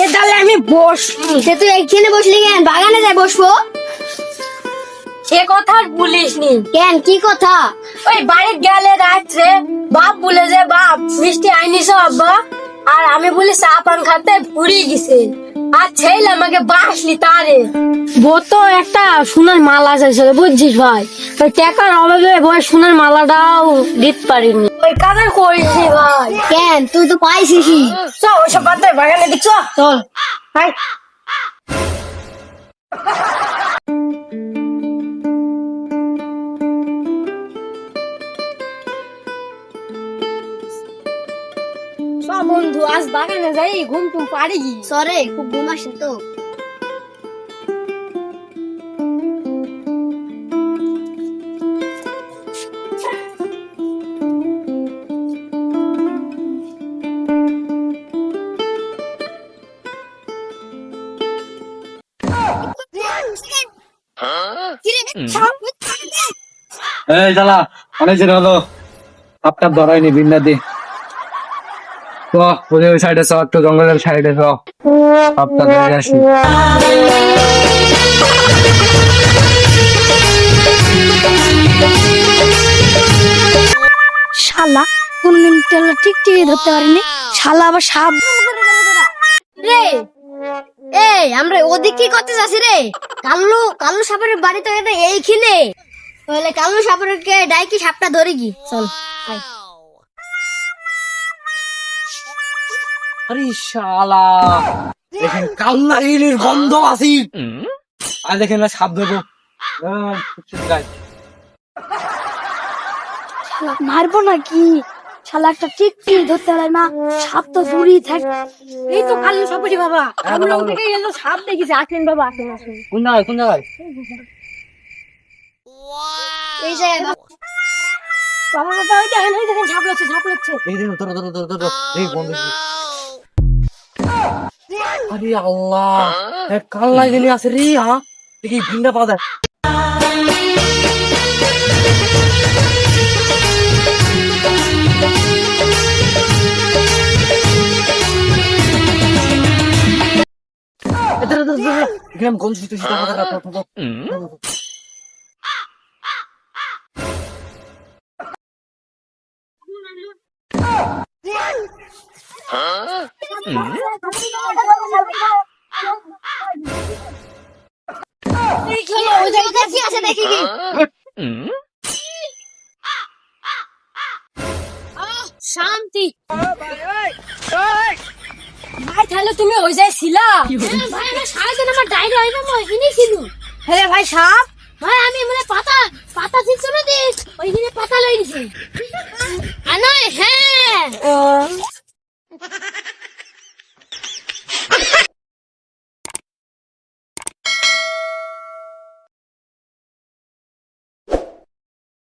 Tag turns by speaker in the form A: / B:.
A: এ তাহলে আমি বস
B: সে তুই এইখানে বসলি কেন? বাগানে যাই বসবো?
A: সে কথা আর বলিস নি
B: কেন? কি কথা?
A: ওই বাড়ির গেলে রাত্রে বাপ বলে যে বাপ মিষ্টি আইনিস আব্বা। আর আমি বলি চা পান খাতে পুরি গেছে। আর ছেলে আমাকে বাসলি তারে। বো তো একটা সোনার মালা চাইছিল বুঝছিস ভাই? ওই টাকার অভাবে বই সোনার মালাটাও দিতে পারিনি। ওই কাজে করেছি ভাই?
B: কেন? তুই তো পাইছিস
A: চ ওইসব বাদ বাগানে দিক চল। ভাই বন্ধু আজ বাগানে যাই ঘুম টুম পারি
B: সরে খুব ঘুম আসে তো।
C: এই জ্বালা অনেক দিন হলো আপনার ধরাইনি বিন্না দি ওই সাইডে চ একটু জঙ্গলের সাইডে আপনার আসি।
B: শালা কোন ঠিক ঠিক ধরতে পারিনি। শালা আবার সাপ রে এই আমরা ওদিক কি করতে যাচ্ছি রে? কাল্লু কাল্লু সাপের বাড়ি তো এটা এইখানে। তাহলে কাল্লু সাপের কে ডাইকি সাপটা ধরে কি চল।
C: আরে শালা দেখেন কাল্লা ইলির গন্ধ আসি আর দেখেন না সাপ ধরবো।
B: মারবো নাকি? শালা একটা ঠিক ধরতে পারে না। সাপ তো দূরেই থাকে
A: এই তো কালো সাপুরি বাবা।
C: হ্যাঁ,
A: আমরা থেকে গেল সাপ দেখেছি। আসেন বাবা আসেন আসেন।
C: কোন জায়গায় কোন জায়গায়
B: এই যে
A: বাবা। বাবা ওই দেখেন ওই দেখেন সাপ লাগছে সাপ লাগছে
C: এই দেখুন ধরো ধরো ধরো ধরো এই বন্ধ। আরে আল্লাহ এক কাল্লা গেলি আছে রে হ্যাঁ? দেখি ভিন্ডা পাওয়া এ, ধরো, ধরো, ধরো, এখানে আমি গন্ধ শুনতেছি, ধরো, ধরো, ধরো, ধরো,
A: শান্তি। ভাই তাহলে তুমি ওই জায়গায় ছিলা
B: হ্যাঁ, ভাই আমার সারাদিন আমার ডায়রি হয় না মই এখানে ছিল
A: হ্যাঁ ভাই সাপ?
B: ভাই আমি মানে পাতা পাতা ছিল না দিস ওইখানে পাতা লই হ্যাঁ